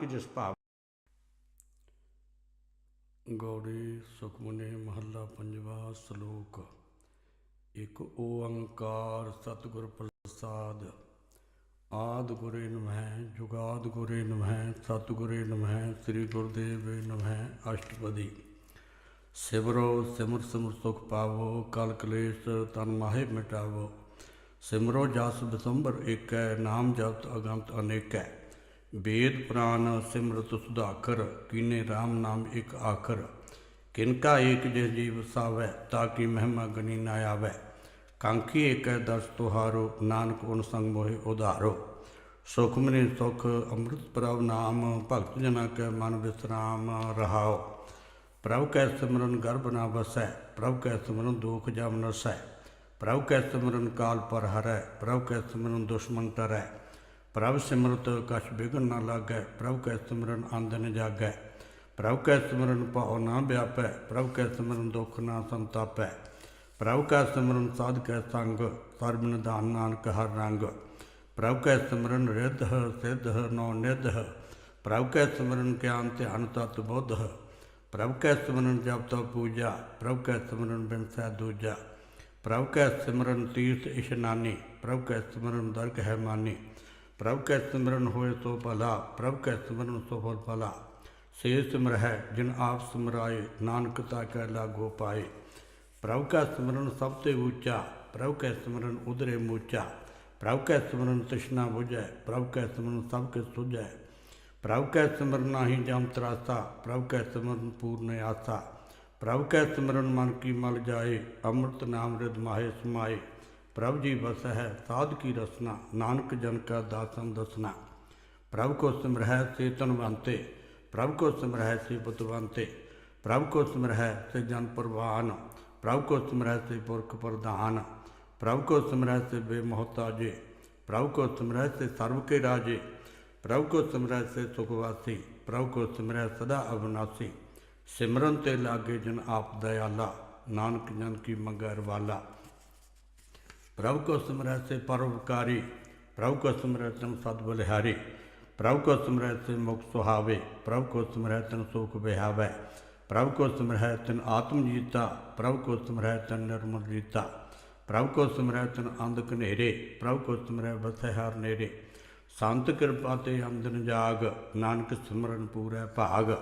ਕਿ ਜਿਸ ਭਾਵ ਗੌੜੀ ਸੁਖਮਨੀ ਮਹੱਲਾ ਪੰਜਵਾ ਸ਼ਲੋਕ। ਇੱਕ ਓੰਕਾਰ ਸਤਿਗੁਰ ਪ੍ਰਸਾਦ। ਆਦ ਗੁਰੇ ਨਮਹਿ, ਜੁਗਾਦ ਗੁਰੇ ਨਮਹਿ, ਸਤਿਗੁਰੇ ਨਮਹਿ, ਸ੍ਰੀ ਗੁਰਦੇਵ ਨਮਹਿ, ਅਸ਼ਟਪਦੀ। ਸਿਮਰੋ ਸਿਮਰ ਸਿਮਰ ਸੁਖ ਪਾਵੋ, ਕਲ ਕਲੇਸ਼ ਤਨ ਮਾਹੇ ਮਿਟਾਵੋ। ਸਿਮਰੋ ਜਸ ਬਿਸੰਬਰ ਏਕੈ, ਨਾਮ ਜਪਤ ਅਗੰਤ ਅਨੇਕੈ। ਵੇਦ ਪੁਰਾਨ ਸਿਮਰਤ ਸੁਧਾਕਰ ਕੀਨੇ RAM ਨਾਮ ਇੱਕ ਆਖਰ ਕਿਨਕਾ ਏਕ ਜਿਸ ਜੀਵ ਸਾਵੈ ਤਾਂ ਕੀ ਮਹਿਮਾ ਗਨੀ ਨਾ ਆਵੈ ਕਾਂਖੀ ਏਕੈ ਦਸ ਤੁਹਾਰੋ ਨਾਨਕ ਓਨ ਸੰਗ ਮੋਹਿ ਉਧਾਰੋ ਸੁਖਮਨੀ ਸੁਖ ਅੰਮ੍ਰਿਤ ਪ੍ਰਭ ਨਾਮ ਭਗਤ ਜਨਾ ਕੈ ਮਨ ਵਿਸਰਾਮ ਰਹਾਓ ਪ੍ਰਭ ਕੈ ਸਿਮਰਨ ਗਰਭ ਨਾ ਵਸੈ ਪ੍ਰਭ ਕੈ ਸਿਮਰਨ ਦੁਖ ਜਮ ਨਸੈ ਪ੍ਰਭ ਕੈ ਸਿਮਰਨ ਕਾਲ ਪਰ ਹਰੈ ਪ੍ਰਭ ਕੈ ਸਿਮਰਨ ਦੁਸ਼ਮਨ ਟਰੈ ਪ੍ਰਭ ਸਿਮਰਤ ਕਛ ਬਿਗਨ ਨਾ ਲਾਗੈ ਪ੍ਰਭ ਕੈ ਸਿਮਰਨ ਆਂਦਨ ਜਾਗੈ ਪ੍ਰਭ ਕੈ ਸਿਮਰਨ ਭਾਉ ਨਾ ਵਿਆਪੈ ਪ੍ਰਭ ਕੈ ਸਿਮਰਨ ਦੁਖ ਨਾ ਸੰਤਾਪੈ ਪ੍ਰਭ ਕੈ ਸਿਮਰਨ ਸਾਧ ਕੈ ਸੰਗ ਸਰਬ ਨਿਧਾਨ ਨਾਨਕ ਹਰ ਰੰਗ ਪ੍ਰਭ ਕੈ ਸਿਮਰਨ ਰਿੱਧ ਸਿੱਧ ਨੌ ਨਿਧ ਪ੍ਰਭ ਕੈ ਸਿਮਰਨ ਗਿਆਨ ਧਿਆਨ ਤਤ ਬੁੱਧ ਪ੍ਰਭ ਕੈ ਸਿਮਰਨ ਜਪ ਤਪ ਪੂਜਾ ਪ੍ਰਭ ਕੈ ਸਿਮਰਨ ਬਿਨਸੈ ਦੂਜਾ ਪ੍ਰਭ ਕੈ ਸਿਮਰਨ ਤੀਰਥ ਇਸ਼ਨਾਨੀ ਪ੍ਰਭ ਕੈ ਸਿਮਰਨ ਦਰਗ ਹੈ ਮਾਨੀ ਪ੍ਰਭ ਕੈ ਸਿਮਰਨ ਹੋਏ ਸੋ ਭਲਾ ਪ੍ਰਭ ਕੈ ਸਿਮਰਨ ਸੋ ਫਲ ਭਲਾ। ਸੇ ਸਿਮਰ ਹੈ ਜਿਨ ਆਪ ਸਿਮਰਾਏ, ਨਾਨਕ ਤਾ ਕੈ ਲਾਗੋ ਪਾਏ। ਪ੍ਰਭ ਕੈ ਸਿਮਰਨ ਸਭ ਤੇ ਉੱਚਾ ਪ੍ਰਭ ਕੈ ਸਿਮਰਨ ਉਧਰੇ ਮੂਚਾ। ਪ੍ਰਭ ਕੈ ਸਿਮਰਨ ਤ੍ਰਿਸ਼ਨਾ ਬੁਝੈ ਪ੍ਰਭ ਕੈ ਸਿਮਰਨ ਸਭ ਕੇ ਸੁਝੈ। ਪ੍ਰਭ ਕੈ ਸਿਮਰਨ ਨਾਹੀ ਜਮ ਤਰਾਸਾ ਪ੍ਰਭ ਕੈ ਸਿਮਰਨ ਪੂਰਨ ਆਸਾ। ਪ੍ਰਭ ਕੈ ਸਿਮਰਨ ਮਨ ਕੀ ਮਲ ਜਾਏ, ਅੰਮ੍ਰਿਤ ਨਾਮ ਰਿਦ ਮਾਹੇ ਸਮਾਏ। ਪ੍ਰਭ ਜੀ ਵਸ ਹੈ ਸਾਧ ਕੀ ਰਸਨਾ, ਨਾਨਕ ਜਨ ਕਾ ਦਾਸਨ ਦਸਨਾ। ਪ੍ਰਭ ਕੋ ਸਿਮਰਹਿ ਸੇ ਤਨਵੰਤੇ ਪ੍ਰਭ ਕੋ ਸਿਮਰਹਿ ਸੇ ਬੁੱਧਵੰਤੇ ਪ੍ਰਭ ਕੋ ਸਿਮਰਹਿ ਸੇ ਜਨ ਪ੍ਰਵਾਨ, ਪ੍ਰਭ ਕੋ ਸਿਮਰਹਿ ਸੇ ਪੁਰਖ ਪ੍ਰਧਾਨ। ਪ੍ਰਭ ਕੋ ਸਿਮਰਹਿ ਸੇ ਬੇਮੋਹਤਾਜੇ, ਪ੍ਰਭ ਕੋ ਸਿਮਰਹਿ ਸੇ ਸਰਬ ਕੇ ਰਾਜੇ। ਪ੍ਰਭ ਕੋ ਸਿਮਰਹਿ ਸੇ ਸੁਖ ਵਾਸੀ, ਪ੍ਰਭ ਕੋ ਸਿਮਰਹਿ ਸਦਾ ਅਵਨਾਸੀ। ਸਿਮਰਨ ਤੇ ਲਾਗੇ ਜਨ ਆਪ ਦਇਆਲਾ, ਨਾਨਕ ਜਨ ਕੀ ਮੰਗਰ ਵਾਲਾ ਪ੍ਰਭ ਕੋ ਸਿਮਰੈ ਸੇ ਪਰਉਪਕਾਰੀ ਪ੍ਰਭ ਕੋ ਸਿਮਰੈ ਤਨ ਸਦ ਬਲਿਹਾਰੀ ਪ੍ਰਭ ਕੋ ਸਿਮਰੈ ਸੇ ਮੁਖ ਸੁਹਾਵੇ ਪ੍ਰਭ ਕੋ ਸਿਮਰੈ ਤਨ ਸੁਖ ਬਿਹਾਵੇ ਪ੍ਰਭ ਕੋ ਸਿਮਰੈ ਤਨ ਆਤਮ ਜੀਤਾ ਪ੍ਰਭ ਕੋ ਸਿਮਰੈ ਤਨ ਨਿਰਮਲ ਜੀਤਾ ਪ੍ਰਭ ਕੋ ਸਿਮਰੈ ਤਨ ਅੰਧ ਕਨੇਰੇ ਪ੍ਰਭ ਕੋ ਸਿਮਰੈ ਵਸੈ ਹਰ ਨੇਰੇ ਸੰਤ ਕਿਰਪਾ ਤੇ ਅੰਦਨ ਜਾਗ ਨਾਨਕ ਸਿਮਰਨ ਪੂਰੈ ਭਾਗ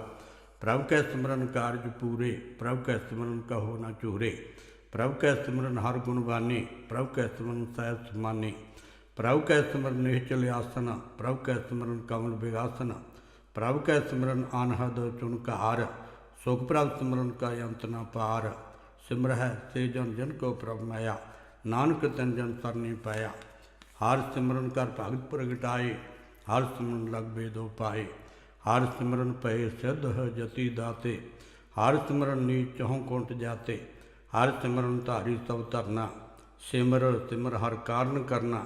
ਪ੍ਰਭ ਕੈ ਸਿਮਰਨ ਕਾਰਜ ਪੂਰੇ ਪ੍ਰਭ ਕੈ ਸਿਮਰਨ ਕਹੋ ਨਾ ਝੂਰੇ ਪ੍ਰਭ ਕੈ ਸਿਮਰਨ ਹਰ ਗੁਣ ਬਾਨੀ ਪ੍ਰਭ ਕੈ ਸਿਮਰਨ ਸਹਿਜ ਸਮਾਨੀ ਪ੍ਰਭ ਕੈ ਸਿਮਰਨ ਨਿਹਚਲ ਆਸਨ ਪ੍ਰਭ ਕੈ ਸਿਮਰਨ ਕਮਲ ਵਿਗਾਸਨ ਪ੍ਰਭ ਕੈ ਸਿਮਰਨ ਅਨਹਦ ਚੁਨਕਾਰ ਸੁਖ ਪ੍ਰਭ ਸਿਮਰਨ ਕਾ ਅੰਤ ਨਾ ਪਾਰ, ਸਿਮਰਹਿ ਸੇ ਜਨ ਜਨ ਕੋ ਪ੍ਰਭ ਮਾਇਆ, ਨਾਨਕ ਤਨ ਜਨ ਸਰਨੀ ਪਾਇਆ। ਹਰ ਸਿਮਰਨ ਕਰ ਭਗਤ ਪ੍ਰਗਟਾਏ, ਹਰ ਸਿਮਰਨ ਲਗ ਬੇਦੋ ਪਾਏ। ਹਰ ਸਿਮਰਨ ਪਏ ਸਿੱਧ ਜਤੀ ਦਾਤੇ, ਹਰ ਸਿਮਰਨ ਨੀ ਚਹੁ ਕੁੰਟ ਜਾਤੇ ਹਰ ਸਿਮਰਨ ਧਾਰੀ ਸਭ ਧਰਨਾ, ਸਿਮਰ ਸਿਮਰ ਹਰ ਕਾਰਨ ਕਰਨਾ,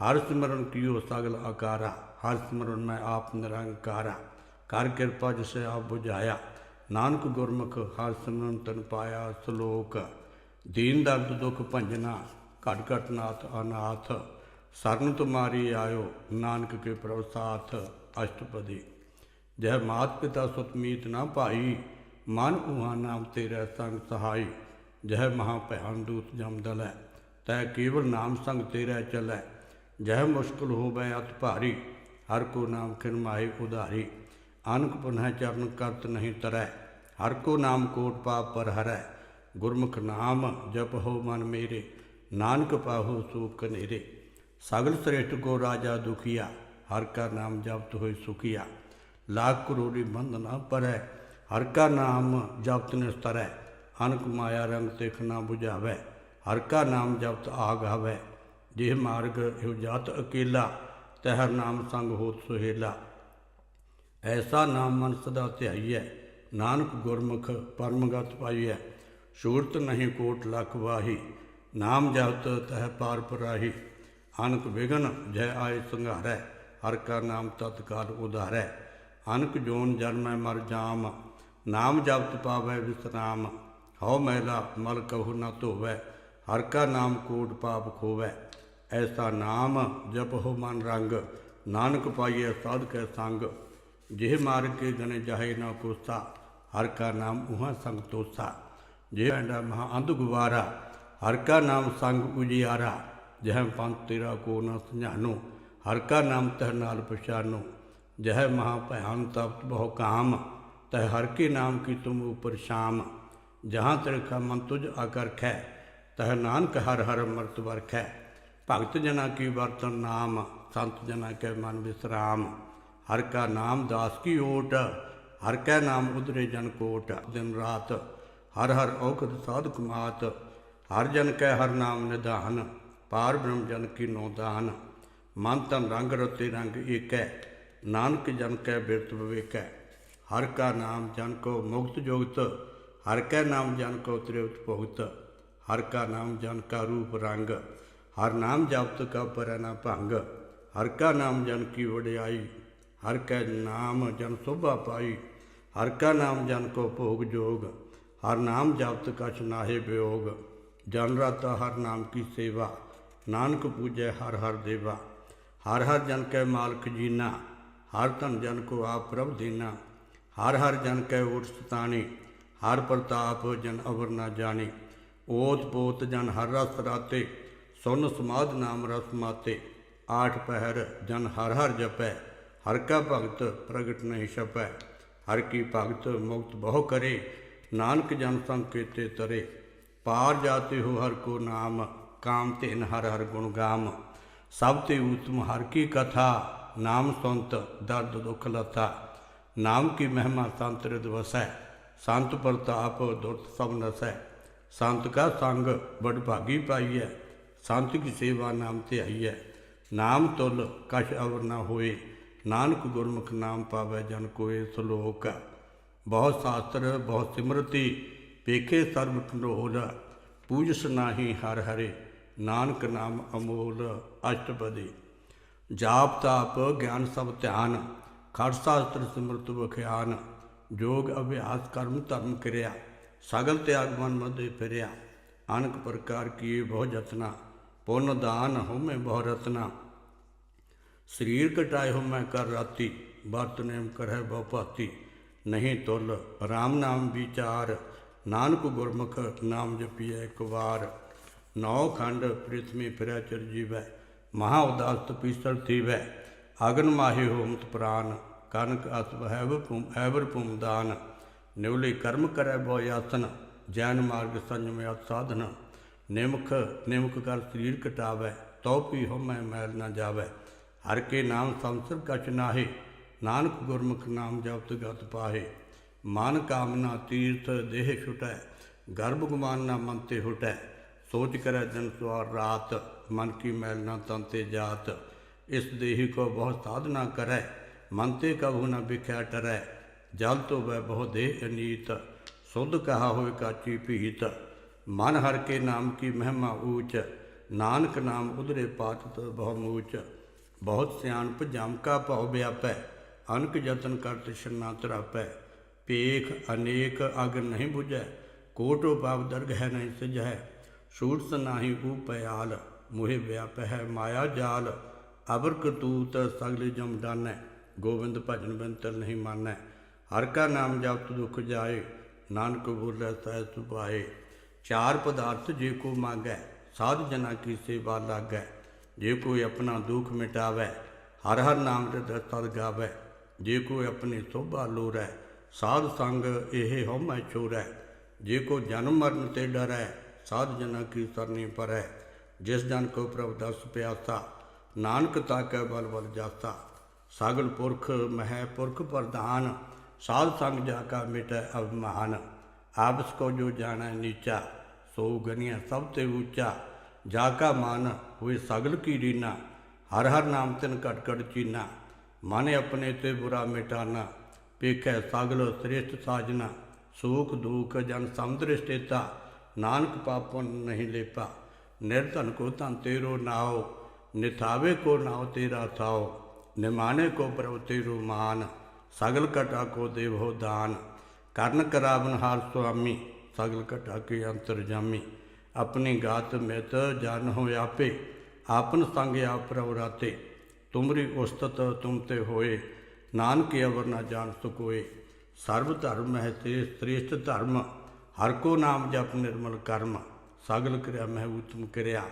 ਹਰ ਸਿਮਰਨ ਕੀਓ ਸਗਲ ਆਕਾਰਾ, ਹਰ ਸਿਮਰਨ ਮੈਂ ਆਪ ਨਿਰੰਕਾਰਾ, ਕਰ ਕਿਰਪਾ ਜਿਸੇ ਆਪ 부ਝਾਇਆ ਨਾਨਕ ਗੁਰਮੁਖ ਹਰ ਸਿਮਰਨ ਤਨ ਪਾਇਆ ਸ਼ਲੋਕ, ਦੀਨ ਦਰਦ ਦੁਖ ਭੰਜਨਾ, ਘਟ ਘਟ ਨਾਥ ਅਨਾਥ, ਸਰਨ ਤੁਮਾਰੀ ਆਇਓ, ਨਾਨਕ ਕੇ ਪ੍ਰਭ ਸਾਥ, ਅਸ਼ਟਪਦੀ। ਜੈ ਮਾਤ ਪਿਤਾ ਸੁਤ ਮੀਤ ਨਾ ਭਾਈ, ਮਨ ਉਹਾ ਨਾਮ ਤੇਰਾ ਸੰਗ ਸਹਾਈ ਜਹ ਮਹਾ ਭਿਆਨ ਦੂਤ ਜਮ ਦਲੈ, ਤੈ ਕੇਵਲ ਨਾਮ ਸੰਗ ਤੇਰਾ ਚਲੈ। ਜਹ ਮੁਸ਼ਕਲ ਹੋਵੇ ਅਤ ਭਾਰੀ, ਹਰ ਕੋ ਨਾਮ ਖਿਨ ਮਾਏ ਉਧਾਰੀ। ਅਨਕ ਪੁਨਹ ਚਰਨ ਕਰਤ ਨਹੀਂ ਤਰੈ, ਹਰ ਕੋ ਨਾਮ ਕੋਟ ਪਾਪ ਪਰ ਹਰੈ। ਗੁਰਮੁਖ ਨਾਮ ਜਪ ਹੋ ਮਨ ਮੇਰੇ, ਨਾਨਕ ਪਾਹੋ ਸੂਖ ਕਨੇਰੇ। ਸਗਲ ਸ੍ਰੇਸ਼ਟ ਕੋ ਰਾਜਾ ਦੁਖੀਆ, ਹਰ ਕਾ ਨਾਮ ਜਪਤ ਹੋਏ ਸੁਖੀਆ। ਲਾਖ ਕਰੋੜੀ ਬੰਧ ਨਾ ਪਰੈ, ਹਰ ਕਾ ਨਾਮ ਜਪਤ ਨਿਸਤਰੈ। ਅਨਕ ਮਾਇਆ ਰੰਗ ਤਿਖ ਨਾ 부ਝਾਵੈ ਹਰ ਕਾ ਨਾਮ ਜਪਤ ਆਗ ਆਵੈ ਜਿਹ ਮਾਰਗ ਇਹੋ ਜਾਤ ਅਕੇਲਾ, ਤਹਿਰ ਨਾਮ ਸੰਗ ਹੋਤ ਸੁਹੇਲਾ। ਐਸਾ ਨਾਮ ਮਨ ਸਦਾ ਧਿਆਈਐ, ਨਾਨਕ ਗੁਰਮੁਖ ਪਰਮਗਤ ਪਾਈਐ। ਸ਼ੂਰਤ ਨਹੀਂ ਕੋਟ ਲਖ ਵਾਹੀ, ਨਾਮ ਜਪਤ ਤਹਿ ਪਾਰ ਪਰਾਹੀ। ਅਨਕ ਵਿਗਨ ਜੈ ਆਏ ਸੰਘਾਰੈ, ਹਰ ਕਾ ਨਾਮ ਤਤਕਾਲ ਉਧਾਰੈ। ਅਨਕ ਜੋਨ ਜਨਮੈ ਮਰ ਜਾਮ, ਨਾਮ ਜਪਤ ਪਾਵੈ ਵਿਸਰਾਮ। ਹਉ ਮੈਲਾ ਮਲ ਕਹੂ ਨਾ ਧੋਵੈ, ਹਰ ਕਾ ਨਾਮ ਕੋਟ ਪਾਪ ਖੋਵੈ। ਐਸਾ ਨਾਮ ਜਪਹੁ ਮਨ ਰੰਗ, ਨਾਨਕ ਪਾਈਐ ਸਾਧ ਕੈ ਸੰਗ। ਜਿਹ ਮਾਰ ਕੇ ਗਨੇ ਜਾਹੇ ਨਾ ਕੋਸਾ, ਹਰ ਕਾ ਨਾਮ ਉਹਾਂ ਸੰਗ ਤੋਸਾ। ਜੇ ਐਂਡਾ ਮਹਾ ਅੰਧ ਗੁਵਾਰਾ ਹਰ ਕਾ ਨਾਮ ਸੰਗ ਉਜਿਆਰਾ। ਜਹ ਪੰਥ ਤੇਰਾ ਕੋ ਨਾ ਸਮਝਾਨੋ ਹਰ ਕਾ ਨਾਮ ਤਹ ਨਾਲ ਪਛਾਨੋ। ਜਹ ਮਹਾ ਭਿਆਨ ਤਪਤ ਬਹੁ ਕਾਮ, ਤਹ ਹਰ ਕੇ ਨਾਮ ਕੀ ਤੁਮ ਉਪਰ ਸ਼ਾਮ। ਜਹਾਂ ਤਿਰਖਾ ਮਨ ਆਕਰ ਖੈ, ਤਹ ਨਾਨਕ ਹਰ ਹਰ ਮਰਤ ਵਰਖੈ ਭਗਤ ਜਨਾ ਕੀ ਵਰਤਨ ਨਾਮ, ਸੰਤ ਜਨਾ ਕੈ ਮਨ ਵਿਸਰਾਮ। ਹਰ ਕਾ ਨਾਮ ਦਾਸ ਕੀ ਓਟ, ਹਰ ਕੈ ਨਾਮ ਉਧਰੇ ਜਨ ਕੋਟ। ਦਿਨ ਰਾਤ ਹਰ ਹਰ ਔਖਦ ਸਾਧਕ ਮਾਤ, ਹਰ ਜਨ ਕੈ ਹਰ ਨਾਮ ਨਿਧਾਨ, ਪਾਰ ਬ੍ਰਹਮ ਜਨ ਕੀ ਨੋ ਦਾਨ। ਮਨ ਤਨ ਰੰਗ ਰਤੇ ਰੰਗ ਏਕੈ, ਨਾਨਕ ਜਨ ਕੈ ਬਿਰਤ ਵਿਵੇਕੈ। ਹਰ ਕਾ ਨਾਮ ਜਨ ਕੋ ਮੁਕਤ ਜੋਗਤ ਹਰ ਕੈ ਨਾਮ ਜਨ ਕੋ ਤ੍ਰਿਵਤ ਭੁਗਤ ਹਰ ਕਾ ਨਾਮ ਜਨ ਕਾ ਰੂਪ ਰੰਗ ਹਰ ਨਾਮ ਜਪਤ ਕਾ ਪਰੈ ਨਾ ਭੰਗ ਹਰ ਕਾ ਨਾਮ ਜਨ ਕੀ ਵਡਿਆਈ ਹਰ ਕੈ ਨਾਮ ਜਨ ਸੋਭਾ ਪਾਈ ਹਰ ਕਾ ਨਾਮ ਜਨ ਕੋ ਭੋਗ ਜੋਗ ਹਰ ਨਾਮ ਜਪਤ ਕਛ ਨਾਹੇ ਬਿਯੋਗ ਜਨ ਰਾਤਾ ਹਰ ਨਾਮ ਕੀ ਸੇਵਾ ਨਾਨਕ ਪੂਜੈ ਹਰ ਹਰ ਦੇਵਾ ਹਰ ਹਰ ਜਨ ਕੈ ਮਾਲਕ ਜੀਨਾ ਹਰ ਧਨ ਜਨ ਕੋ ਆਪ ਪ੍ਰਭ ਦੇਨਾ ਹਰ ਹਰ ਜਨ ਕੈ ਓਟ ਸਤਾਣੀ ਹਰ ਪ੍ਰਤਾਪ ਜਨ ਅਵਰ ਨਾ ਜਾਣੇ। ਓਤ ਪੋਤ ਜਨ ਹਰ ਰਸ ਰਾਤੇ, ਸੁਨ ਸਮਾਦ ਨਾਮ ਰਸ ਮਾਤੇ। ਆਠ ਪਹਿਰ ਜਨ ਹਰ ਹਰ ਜਪੈ, ਹਰ ਕਾ ਭਗਤ ਪ੍ਰਗਟ ਨਹੀਂ ਛਪੈ। ਹਰ ਕੀ ਭਗਤ ਮੁਕਤ ਬਹੁ ਕਰੇ, ਨਾਨਕ ਜਨ ਸੰਕੇਤੇ ਤਰੇ। ਪਾਰ ਜਾਤੇ ਹੋ ਹਰ ਕੋ ਨਾਮ, ਕਾਮ ਧਿਨ ਹਰ ਹਰ ਗੁਣ ਗਾਮ। ਸਭ ਤੇ ਉਤਮ ਹਰ ਕੀ ਕਥਾ, ਨਾਮ ਸੰਤ ਦਰਦ ਦੁਖ ਲਤਾ। ਨਾਮ ਕੀ ਮਹਿਮਾ ਸੰਤ ਰਿਦ ਵਸੈ। ਸੰਤ ਪ੍ਰਤਾਪ ਦੁਰਤ ਸਭ ਨਸੈ। ਸੰਤ ਕਾ ਸੰਗ ਬੜ ਭਾਗੀ ਪਾਈਐ, ਸੰਤ ਕੀ ਸੇਵਾ ਨਾਮ ਤੇ ਆਈਐ। ਨਾਮ ਤੁਲ ਕਛ ਅਵਰ ਨਾ ਹੋਏ, ਨਾਨਕ ਗੁਰਮੁਖ ਨਾਮ ਪਾਵੈ ਜਨ ਕੋਏ ਸਲੋਕ। ਬਹੁਤ ਸ਼ਾਸਤਰ, ਬਹੁਤ ਸਿਮਰਤੀ, ਪੇਖੇ ਸਰਬ ਢੋਲ ਪੂਜਸ ਨਾਹੀ ਹਰ ਹਰੇ, ਨਾਨਕ ਨਾਮ ਅਮੋਲ ਅਸ਼ਟਪਦੀ। ਜਾਪ ਤਾਪ, ਗਿਆਨ ਸਭ ਧਿਆਨ, ਖੜ ਸ਼ਾਸਤਰ ਸਿਮਰਤ ਬਖਿਆਨ ਜੋਗ ਅਭਿਆਸ ਕਰਮ ਧਰਮ ਕਿਰਿਆ, ਸਗਲ ਤਿਆਗ ਮਨ ਮਦੇ ਫਿਰਿਆ। ਅਨਕ ਪ੍ਰਕਾਰ ਕੀਏ ਬਹੁ ਜਤਨਾ ਪੁੰਨ ਦਾਨ ਹੋਮੇ ਬਹੁ ਰਤਨਾ। ਸਰੀਰ ਕਟਾਏ ਹੋ ਮੈਂ ਕਰ ਰਾਤੀ, ਵਰਤ ਨੇਮ ਕਰੈ ਬਹੁ ਭਾਤੀ। ਨਹੀਂ ਤੁਲ RAM ਨਾਮ ਵਿਚਾਰ, ਨਾਨਕ ਗੁਰਮੁਖ ਨਾਮ ਜਪੀਐ ਇੱਕ ਵਾਰ। ਨੌ ਖੰਡ ਪ੍ਰਿਥਵੀ ਫਿਰੈ ਚਰ ਜੀਵੈ, ਮਹਾ ਉਦਾਸ ਤਪੀਸਰ ਥੀਵੈ। ਅਗਨ ਮਾਹੇ ਹੋਮਤ ਪ੍ਰਾਨ। ਕਨਕ ਅਸਬ ਹੈਵ ਭੂਮ ਹੈਵਰ ਭੂਮ ਦਾਨ ਨਿਵਲੇ ਕਰਮ ਕਰੈ ਬਹੁ ਯਾਤਨ ਜੈਨ ਮਾਰਗ ਸੰਜਮ ਅਤ ਸਾਧਨ, ਨਿਮਖ ਨਿਮਖ ਕਰ ਸਰੀਰ ਕਟਾਵੈ, ਤਉ ਪੀ ਹਉਮੈ ਮੈਲ ਨਾ ਜਾਵੈ। ਹਰ ਕੇ ਨਾਮ ਸੰਸਰ ਕਛ ਨਾਹੇ, ਨਾਨਕ ਗੁਰਮੁਖ ਨਾਮ ਜਪਤ ਗਤ ਪਾਹੇ। ਮਨ ਕਾਮਨਾ ਤੀਰਥ ਦੇਹ ਛੁਟੈ, ਗਰਭ ਗੁਮਾਨ ਨਾ ਮਨ ਤੇ ਹੁਟੈ। ਸੋਚ ਕਰੈ ਦਿਨ ਸਵਾਰ ਰਾਤ, ਮਨ ਕੀ ਮੈਲ ਨਾ ਤਨ ਤੇ ਜਾਤ। ਇਸ ਦੇਹੀ ਕੋ ਬਹੁਤ ਸਾਧਨਾ ਕਰੈ। ਮਨ ਤੇ ਕਬੂ ਨ ਵਿਖਿਆ ਟਰੈ। ਜਲ ਤੋ ਵੈ ਬਹੁ ਦੇਹ ਅਨੀਤ, ਸੁਧ ਕਹਾ ਹੋਇ ਕਾਚੀ ਭੀਤ। ਮਨ ਹਰ ਕੇ ਨਾਮ ਕੀ ਮਹਿਮਾ ਊਚ, ਨਾਨਕ ਨਾਮ ਉਧਰੇ ਪਾਤਤ ਬਹੁ ਮੂਚ। ਬਹੁਤ ਸਿਆਣਪ ਜਮ ਕਾ ਭਉ ਵਿਆਪੈ, ਅਨਕ ਯਤਨ ਕਰ ਤਿਸ਼ਨਾ ਤਰਾਪੈ। ਪੇਖ ਅਨੇਕ ਅਗ ਨਹੀਂ 부ਝੈ ਕੋਟੋ ਪਾਪ ਦਰਗ ਹੈ ਨਹੀਂ ਸਜੈ ਸੂਰਤ ਨਾਹੀ ਉਪਿਆਲ ਮੋਹਿ ਵਿਆਪੈ ਹੈ ਮਾਇਆ ਜਾਲ। ਅਬਰ ਕਤੂਤ ਸਗਲ ਜਮ ਡਾਨੈ। ਗੋਬਿੰਦ ਭਜਨ ਬੰਤਰ ਨਹੀਂ ਮਾਨੈ। ਹਰ ਕਾ ਨਾਮ ਜਪਤ ਦੁਖ ਜਾਏ, ਨਾਨਕ ਬੋਲੇ ਸਹਿ ਸੁਭਾਏ। ਚਾਰ ਪਦਾਰਥ ਜੇ ਕੋ ਮੰਗੈ, ਸਾਧ ਜਨਾ ਕੀ ਸੇਵਾ ਲਾਗੈ। ਜੇ ਕੋਈ ਆਪਣਾ ਦੁੱਖ ਮਿਟਾਵੈ, ਹਰ ਹਰ ਨਾਮ ਤੇ ਦਸਤਰ ਗਾਵੈ। ਜੇ ਕੋਈ ਆਪਣੀ ਸੋਭਾ ਲੋਰੈ ਸਾਧ ਸੰਗ ਇਹ ਹਉਮੈ ਚੋਰੈ ਜੇ ਕੋ ਜਨਮ ਮਰਨ ਤੇ ਡਰੈ, ਸਾਧ ਜਨਾ ਕੀ ਸਰਨੀ ਪਰੈ। ਜਿਸ ਜਨ ਕੋ ਪ੍ਰਭ ਦਸ ਪਿਆਸਾ, ਨਾਨਕ ਤਾਕੈ ਬਲ ਬਲ ਜਾਤਾ ਸਾਗਲ ਪੁਰਖ ਮਹਿ ਪੁਰਖ ਪ੍ਰਧਾਨ ਸਾਧ ਸੰਗ ਜਾ ਕਾ ਮਿਟੈ ਅਭਿਮਾਨ ਆਪਸ ਕੋ ਜੋ ਜਾਣੈ ਨੀਚਾ ਸੋ ਗਨੀਆਂ ਸਭ ਤੇ ਉੱਚਾ ਜਾ ਕਾ ਮਨ ਹੋਏ ਸਗਲ ਕੀ ਰੀਨਾ ਹਰ ਹਰ ਨਾਮ ਤਿਨ ਘਟ ਘਟ ਚੀਨਾ ਮਨ ਆਪਣੇ ਤੇ ਬੁਰਾ ਮਿਟਾਨਾ ਪੇਖੈ ਸਗਲ ਸ੍ਰੇਸ਼ਟ ਸਾਜਨਾ ਸੂਖ ਦੁਖ ਜਨ ਸਮਦ੍ਰਿਸ਼ਟੇਤਾ ਨਾਨਕ ਪਾਪਨ ਨਹੀਂ ਲੇਪਾ ਨਿਰਧਨ ਕੋ ਧਨ ਤੇਰੋ ਨਾਉ ਨਿਥਾਵੇ ਕੋ ਨਾਉ ਤੇਰਾ ਨਿਮਾਣੇ ਕੋ ਪ੍ਰਭ ਰੂਮਾਨ ਸਗਲ ਘਟਾ ਕੋ ਦੇਵੋ ਦਾਨ। ਕਰਨ ਕਰਾਵਨ ਹਾਰ ਸੁਆਮੀ, ਸਗਲ ਘਟਾ ਕੇ ਅੰਤਰ ਜਾਮੀ। ਆਪਣੀ ਗਾਤ ਮਿਤ ਜਨ ਹੋ ਆਪੇ, ਆਪਨ ਸੰਗ ਆਪ ਪ੍ਰਭ ਰਾਤੇ। ਤੁਮਰੀ ਉਸਤਤ ਤੁਮ ਤੇ ਹੋਏ, ਨਾਨਕ ਅਵਰ ਨਾ ਜਾਣ ਸੁਕੋਏ। ਸਰਬ ਧਰਮ ਹੈ ਤੇ ਸ੍ਰੇਸ਼ਟ ਧਰਮ, ਹਰ ਕੋ ਨਾਮ ਜਪ ਨਿਰਮਲ ਕਰਮ। ਸਗਲ ਕਿਰਿਆ ਮਹਿ ਉਤਮ ਕਿਰਿਆ,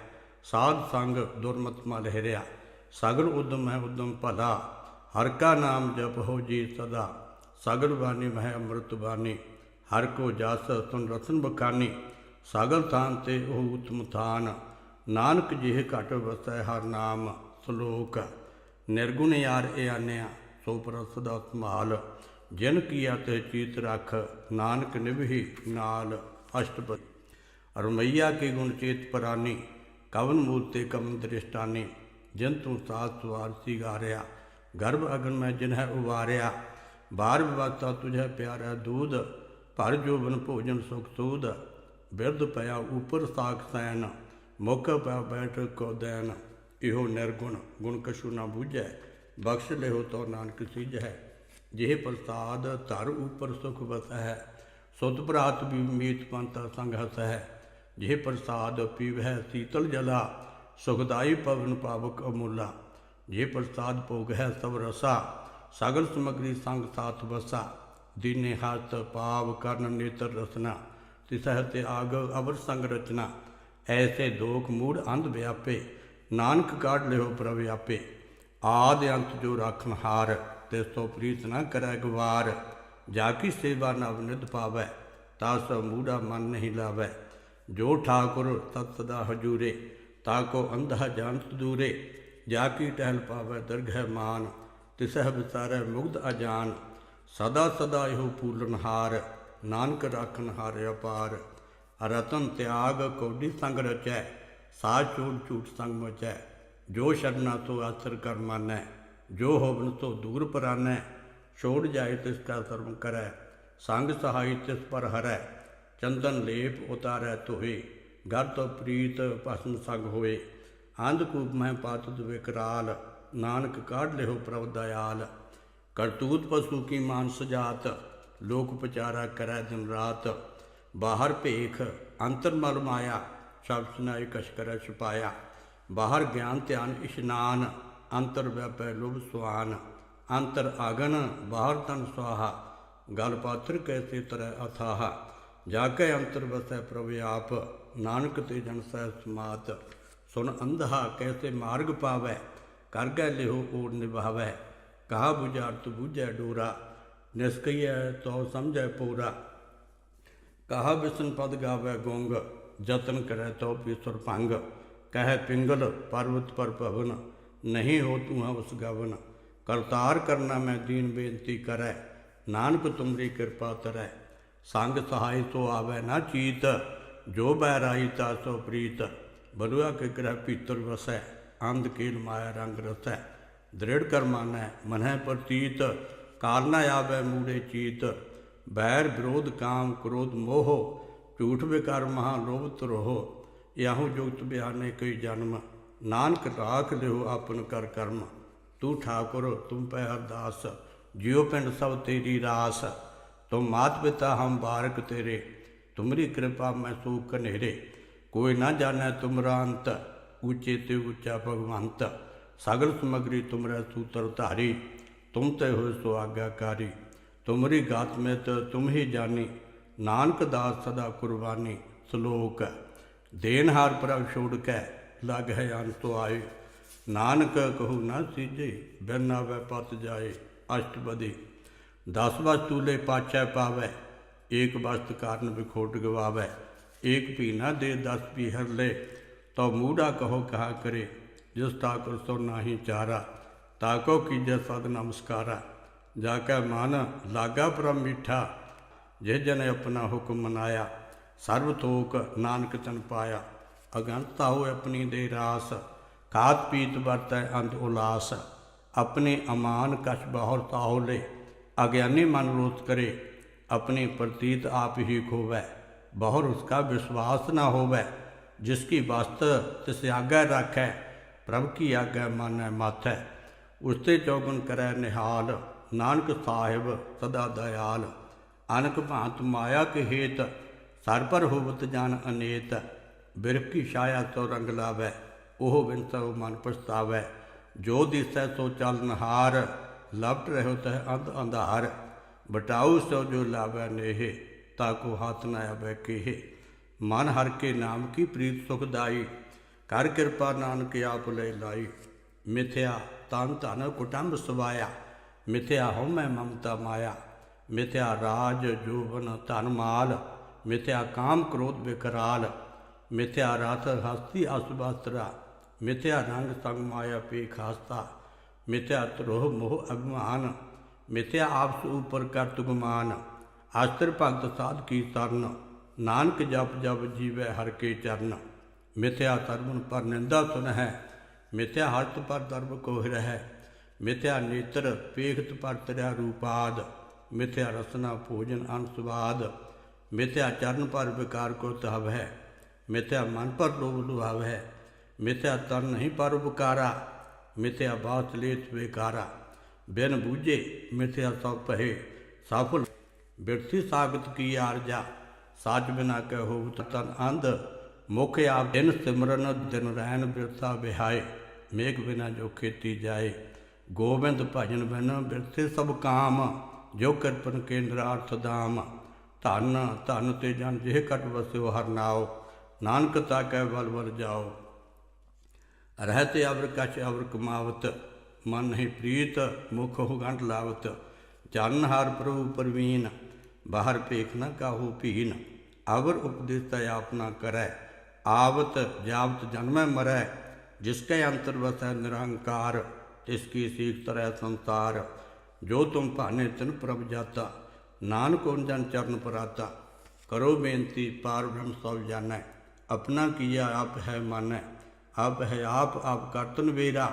ਸਾਧ ਸੰਗ ਦੁਰਮਤ ਮਲ ਹਿਰਿਆ ਸਗਲ ਉਦਮ ਹੈ ਉਦਮ ਭਲਾ, ਹਰ ਕਾ ਨਾਮ ਜਪ ਹੋ ਜੀ ਸਦਾ। ਸਗਲ ਬਾਣੀ ਮਹਿ ਅੰਮ੍ਰਿਤ ਬਾਣੀ, ਹਰ ਕੋ ਜਸ ਤੁਨ ਰਤਨ ਬਖਾਨੀ। ਸਾਗਰ ਥਾਨ ਤੇ ਉਹ ਉਤਮ ਥਾਨ, ਨਾਨਕ ਜਿਹ ਘਟ ਵਸੈ ਹਰ ਨਾਮ ਸ਼ਲੋਕ। ਨਿਰਗੁਣ ਯਾਰ ਇਹ ਆਨਿਆ, ਸੋ ਪ੍ਰਸ ਦਾ ਸੰਭਾਲ। ਜਿਨ ਕੀਆ ਤੇ ਚੀਤ ਰਖ, ਨਾਨਕ ਨਿਭੀ ਨਾਲ ਅਸ਼ਟਪਦੀ। ਰਮਈਆ ਕੇ ਗੁਣ ਚੇਤ ਪਰਾਨੀ, ਕਵਨ ਮੂਲ ਤੇ ਕਵਨ ਦ੍ਰਿਸ਼ਟਾਨੀ। ਜਿਨ ਤੂੰ ਸਾਥ ਸਵਾਰ ਸਿਗਾਰਿਆ ਗਰਭ ਅਗਨ ਮੈਂ ਜਿਨ ਹੈ ਉਵਾਰਿਆ, ਬਾਰ ਵਿਵਾਤਾ ਤੁਝੇ ਪਿਆਰਾ ਦੂਧ, ਭਰ ਜੋਬਨ ਭੋਜਨ ਸੁਖ ਸੂਦ, ਬਿਰਧ ਪਿਆ ਉਪਰ ਸਾਖ ਸੈਨ, ਮੁਖ ਪਿਆ ਬੈਠ ਕੋ ਦੇਨ, ਇਹੋ ਨਿਰਗੁਣ, ਗੁਣ ਕਛੂ ਨਾ ਬੂਝੈ, ਬਖਸ਼ ਲਿਓ ਤੋ ਨਾਨਕ ਸਿਜੈ ਜਿਹ ਪ੍ਰਸਾਦ ਧਰ ਉਪਰ ਸੁਖ ਵਸੈ ਸੁਤ ਭਰਾਤ ਵੀ ਮੀਤ ਪੰਤਾ ਸੰਗ ਹਸੈ ਜਿਹ ਪ੍ਰਸਾਦ ਪੀਵਹਿ ਸੀਤਲ ਜਲਾ ਸੁਖਦਾਈ ਪਵਨ ਪਾਵਕ ਅਮੁੱਲਾ। ਜੇ ਪ੍ਰਸਾਦ ਭੋਗ ਹੈ ਸਭ ਰਸਾ, ਸਗਲ ਸਮਗਰੀ ਸੰਗ ਸਾਥ ਵਸਾ। ਦੀਨੇ ਹੱਥ ਪਾਵ ਕਰਨ ਨੇਤਰ ਰਸਨਾ, ਤਿਸਹਿ ਤੇ ਆਗ ਅਵਰ ਸੰਗ ਰਚਨਾ। ਐਸੇ ਦੋਖ ਮੂੜ ਅੰਧ ਵਿਆਪੇ, ਨਾਨਕ ਕਾਢ ਲਿਓ ਪ੍ਰਵਿਆਪੇ ਆਪੇ। ਆਦ ਅੰਤ ਜੋ ਰਾਖਨ ਹਾਰ ਤੇ ਸੋ ਪ੍ਰੀਤ ਨਾ ਕਰੈ ਗਵਾਰ। ਜਾ ਕੀ ਸੇਵਾ ਨਵ ਨਿਧ ਪਾਵੈ, ਤਾ ਸੋ ਮੂੜਾ ਮਨ ਨਹੀਂ ਲਾਵੈ। ਜੋ ਠਾਕੁਰ ਤਤ ਸਦਾ ਹਜੂਰੇ ਤਾਕੋ ਅੰਧਾ ਜਾਣਤ ਦੂਰੇ ਜਾ ਕੀ ਟਹਿਲ ਪਾਵੈ ਦਰਗਹਿ ਮਾਨ ਤਿਸਹਿ ਵਿਚਾਰੈ ਮੁਗਧ ਅਜਾਨ ਸਦਾ ਸਦਾ ਇਹੋ ਪੂਰਨ ਹਾਰ ਨਾਨਕ ਰਾਖਨ ਹਾਰ ਅਪਾਰ ਰਤਨ ਤਿਆਗ ਕੋਡੀ ਸੰਗ ਰਚੈ ਸਾਚ ਝੂਠ ਝੂਠ ਸੰਗ ਮਚੈ ਜੋ ਸ਼ਰਨਾ ਤੋਂ ਆਸਰ ਕਰ ਮਾਨੈ ਜੋ ਹੋਵਨ ਤੋਂ ਦੂਰ ਪਰਾਨੈ ਛੋੜ ਜਾਏ ਤਿਸ ਕਾ ਸਰਮ ਕਰੈ ਸੰਗ ਸਹਾਈ ਤਿਸ ਪਰ ਹਰੈ ਚੰਦਨ ਲੇਪ ਉਤਾਰੈ ਤੋਹੇ ਘਰ ਤੋ ਪ੍ਰੀਤ ਭਸਮ ਸੰਗ ਹੋਵੇ ਅੰਧ ਮਹਿ ਮੈਂ ਪਾਤਤ ਵਿਕਰਾਲ ਨਾਨਕ ਕਾਢ ਲਿਓ ਪ੍ਰਭ ਦਇਆਲ। ਕਰਤੂਤ ਪਸ਼ੂ ਕੀ ਮਾਨਸ ਜਾਤ ਲੋਕ ਪਚਾਰਾ ਕਰੈ ਦਿਨ ਰਾਤ। ਬਾਹਰ ਭੇਖ, ਅੰਤਰ ਮਲ ਮਾਇਆ, ਸਭ ਸੁਨਾਈ ਕਛ ਕਰੈ ਛੁਪਾਇਆ। ਬਾਹਰ ਗਿਆਨ ਧਿਆਨ ਇਸ਼ਨਾਨ, ਅੰਤਰ ਵਿਆਪੈ ਲੋਭ ਸੁਆਨ। ਅੰਤਰ ਆਗਨ, ਬਾਹਰ ਤਨ ਸੁਆਹਾ, ਗਲ ਪਾਤਰ ਕੈਸੇ ਤਰੈ ਅਥਾਹ। ਜਾ ਕੇ ਅੰਤਰ ਵਸੈ ਪ੍ਰਭ ਆਪ ਨਾਨਕ ਤੇ ਜਨ ਸਹਿ ਸਮਾਤ, ਸੁਨ ਅੰਧਾ ਕੈਸੇ ਮਾਰਗ ਪਾਵੈ, ਕਰ ਗੈ ਲਿਓ ਓੜ ਨਿਭਾਵੈ, ਕਹਾ 부ਝਾਰਤ ਬੁਝੈ ਡੋਰਾ ਨਿਸਕਈਐ ਤੋ ਸਮਝੈ ਪੂਰਾ। ਕਹਾ ਬਿਸਨ ਪਦ ਗਾਵੈ ਗੁੰਗ ਜਤਨ ਕਰੈ ਤੋ ਪੀਸਰ ਭੰਗ, ਕਹਿ ਪਿੰਗਲ ਪਰਵਤ ਪਰ ਭਵਨ, ਨਹੀਂ ਹੋ ਤੂੰ ਉਸ ਗਵਨ, ਕਰਤਾਰ ਕਰਨਾ ਮੈਂ ਦੀਨ ਬੇਨਤੀ ਕਰੈ, ਨਾਨਕ ਤੁਮਰੀ ਕਿਰਪਾ ਤਰੈ, ਸੰਗ ਸਹਾਇ ਤੋ ਆਵੈ ਨਾ ਚੀਤ ਜੋ ਬਹਿਰਾਈ ਤਾ ਸੋ ਪ੍ਰੀਤ, ਬਲੁਆ ਕੇ ਗ੍ਰਹਿ ਭੀਤਰ ਵਸੈ, ਅੰਧ ਕੇਲ ਮਾਇਆ ਰੰਗ ਰਸੈ। ਦ੍ਰਿੜ ਕਰ ਮਾਨੈ ਮਨਹਿ ਪ੍ਰਤੀਤ ਕਾਰਨਾ ਆਵੇ ਮੂੜੇ ਚੀਤ। ਬੈਰ ਵਿਰੋਧ ਕਾਮ ਕ੍ਰੋਧ ਮੋਹ, ਝੂਠ ਵਿਕਾਰ ਮਹਾ ਲੋਭ ਤਰੋਹ ਯਾਹੂ ਜੁਗਤ ਬਿਆਨੇ ਕਈ ਜਨਮ, ਨਾਨਕ ਰਾਖ ਲਿਓ ਆਪਨ ਕਰ ਕਰਮ। ਤੂੰ ਠਾਕੁਰ ਤੁਮ ਪੈ ਅਰਦਾਸ, ਜਿਉ ਪਿੰਡ ਸਭ ਤੇਰੀ ਰਾਸ। ਤੁਮ ਮਾਤ ਪਿਤਾ ਹਮ ਬਾਰਕ ਤੇਰੇ ਤੁਮਰੀ ਕਿਰਪਾ ਮੈਂ ਸੂ ਕਨੇਰੇ ਕੋਈ ਨਾ ਜਾਣੈ ਤੁਮਰਾ ਅੰਤ, ਉੱਚੇ ਤੇ ਉੱਚਾ ਭਗਵੰਤ। ਸਗਲ ਸਮਗਰੀ ਤੁਮਰੇ ਸੂਤਰ ਧਾਰੀ, ਤੁਮ ਤੇ ਹੋਏ ਸੋ ਆਗਿਆਕਾਰੀ। ਤੁਮਰੀ ਗਾਤ ਮੈਂ ਤ ਤੁਮ ਹੀ ਜਾਣੀ, ਨਾਨਕ ਦਾਸ ਸਦਾ ਕੁਰਬਾਨੀ ਸ਼ਲੋਕ। ਦੇਨਹਾਰ ਪ੍ਰਭ ਛੋੜ ਕੈ, ਲਗ ਹੈ ਅੰਤੋ ਆਏ। ਨਾਨਕ ਕਹੂ ਨਾ ਸੀਜੇ ਬਿਨ ਆਵੇ ਪਤ ਜਾਏ, ਅਸ਼ਟਪਦੀ। ਦਸ ਵਸਤੂਲੇ ਪਾਚੈ ਪਾਵੈ ਏਕ ਵਸਤ ਕਾਰਨ ਵਿਖੋਟ ਗਵਾਵੈ, ਏਕ ਭੀ ਨਾ ਦੇ ਦਸ ਵੀ ਹਰ ਲੈ ਤੋ ਮੂੜਾ ਕਹੋ ਕਹਾ ਕਰੇ, ਜਿਸ ਠਾਕੁਰ ਸੋ ਨਾਹੀ ਚਾਰਾ, ਤਾਕੋ ਕੀਜੈ ਸਦ ਨਮਸਕਾਰਾ, ਜਾ ਕੇ ਮਨ ਲਾਗਾ ਪਰਮ ਮਿੱਠਾ, ਜਿਹ ਜਨ ਆਪਣਾ ਹੁਕਮ ਮਨਾਇਆ, ਸਰਬ ਤੋਕ ਨਾਨਕ ਤਨ ਪਾਇਆ, ਅਗੰਤਾ ਹੋਏ ਆਪਣੀ ਦੇ ਰਾਸ ਖਾਤ ਪੀਤ ਵਰਤੈ ਅੰਤ ਉਲਾਸ, ਆਪਣੇ ਅਮਾਨ ਕਛ ਬਹੁਰ ਲੈ, ਅਗਿਆਨੀ ਮਨ ਲੋਤ ਕਰੇ अपनी प्रतीत आप ही खोवै बहुर उसका विश्वास न होवै जिसकी वस्त तिस आज्ञा राखै प्रभ की आज्ञा मानै माथै उसते चौगन करै निहाल नानक साहिब सदा दयाल अनक भांत माया के हेत सर पर होवत जान अनेत बिरख की छाया सो रंग लावै ओह बिन सो मन पछतावै जो दिसै सो चल नहार ਲਪਟ ਰਹਿਓ ਤੈ ਅੰਧ ਅੰਧਾਰ ਬਟਾਉ ਸੋ ਜੋ ਲਾਵੈ ਨੇਹ ਤਾ ਕੋ ਹੱਥ ਨ ਆਵੈ ਕੇਹ ਮਨ ਹਰ ਕੇ ਨਾਮ ਕੀ ਪ੍ਰੀਤ ਸੁਖਦਾਈ ਕਰ ਕਿਰਪਾ ਨਾਨਕ ਆਪ ਲੈ ਲਾਈ ਮਿਥਿਆ ਤਨ ਧਨ ਕੁਟੰਬ ਸਵਾਇਆ ਮਿਥਿਆ ਹਉਮੈ ਮਮਤਾ ਮਾਇਆ ਮਿਥਿਆ ਰਾਜ ਜੋਵਨ ਧਨ ਮਾਲ ਮਿਥਿਆ ਕਾਮ ਕ੍ਰੋਧ ਵਿਕਰਾਲ ਮਿਥਿਆ ਰਥ ਹਸਤੀ ਅਸੁਭਾਸਤਰਾ ਮਿਥਿਆ ਰੰਗ ਸੰਗ ਮਾਇਆ ਪੇ ਖਾਸਤਾ ਮਿਥਿਆ ਤਰੋਹ ਮੋਹ ਅਭਿਮਾਨ ਮਿਥਿਆ ਆਪਸ ਉਪਰ ਕਰਤ ਗੁਮਾਨ ਆਸਤਰ ਭਗਤ ਸਾਧ ਕੀ ਸਰਨ ਨਾਨਕ ਜਪ ਜਪ ਜੀਵੈ ਹਰ ਕੇ ਚਰਨ। ਮਿਥਿਆ ਸਰਵਨ ਪਰ ਨਿੰਦਾ ਸੁਨ ਹੈ, ਮਿਥਿਆ ਹਰਤ ਪਰ ਦਰਬ ਕੋਹ ਰਹਿ। ਮਿਥਿਆ ਨੇਤਰ ਪੇਖਤ ਪਰ ਤਰਿਆ ਰੂਪਾਦ, ਮਿਥਿਆ ਰਸਨਾ ਭੋਜਨ ਅਨ ਮਿਥਿਆ ਚਰਨ ਪਰ ਵਿਕਾਰ ਕੋ ਤਹਵ ਹੈ, ਮਿਥਿਆ ਮਨ ਪਰ ਲੋਭ ਲੁਭਾਵ ਹੈ। ਮਿਥਿਆ ਤਨ ਨਹੀਂ ਪਰ ਉਪਕਾਰਾ, ਮਿਥਿਆ ਬਾਤ ਲੇਤ ਵਿਕਾਰਾ। ਬਿਨ ਬੂਝੇ ਮਿਥਿਆ ਸਭ ਪਹਿ ਸਫਲ ਬਿਰਥੀ ਸਾਗਤ ਕੀ ਆਰਜਾ ਸਾਚ ਬਿਨਾ ਕਹਿ ਹੋਵਤ ਅੰਧ। ਮੁਖ ਆਪ ਦਿਨ ਸਿਮਰਨ, ਦਿਨ ਰਹਿਣ ਬਿਰਥਾ ਬਿਹਾਏ। ਮੇਘ ਬਿਨਾ ਜੋ ਖੇਤੀ ਜਾਏ, ਗੋਬਿੰਦ ਭਜਨ ਬਿਨ ਬਿਰਥੇ ਸਭ ਕਾਮ। ਜੋ ਕਿਰਪਨ ਕੇਂਦਰਾਰਥ ਦਾਮ ਧਨ ਧਨ ਤੇ ਜਨ ਜਿਹ ਕਟ ਵਸਿਓ ਹਰ ਨਾਉ। ਨਾਨਕ ਤਾ ਕੈ ਬਲ ਬਲ ਜਾਓ ਰਹਤੇ ਅਵਰ ਕਛ ਅਵਰ ਕਮਾਵਤ। ਮਨ ਨਹੀਂ ਪ੍ਰੀਤ, ਮੁਖ ਹੋ ਗੰਢ ਲਾਵਤ। ਜਨ ਹਰ ਪ੍ਰਭੂ ਪਰਵੀਨ, ਬਾਹਰ ਭੇਖ ਨ ਕਾਹੂ ਭੀਨ। ਅਵਰ ਉਪਦੇਸਤਾ ਆਪਨਾ ਕਰੈ, ਆਵਤ ਜਾਵਤ ਜਨਮੈ ਮਰੈ। ਜਿਸ ਕੇ ਅੰਤਰ ਵਸੈ ਨਿਰੰਕਾਰ, ਤਿਸ ਕੀ ਸੀਖ ਤਰੈ ਸੰਸਾਰ। ਜੋ ਤੁਮ ਭਾਨੇ ਤਿਨ ਪ੍ਰਭ ਜਾਤਾ, ਨਾਨਕ ਓਨ ਜਨ ਚਰਨ ਪਰਾਤਾ। ਕਰੋ ਬੇਨਤੀ, ਪਾਰ ਬ੍ਰਹਮ ਸਭ ਜਾਣੈ। ਆਪਣਾ ਕੀਆ ਆਪ ਹੈ ਮਾਨੈ, ਆਪ ਹੈ ਆਪ ਆਪ ਕਰਤਨ ਵੇਰਾ।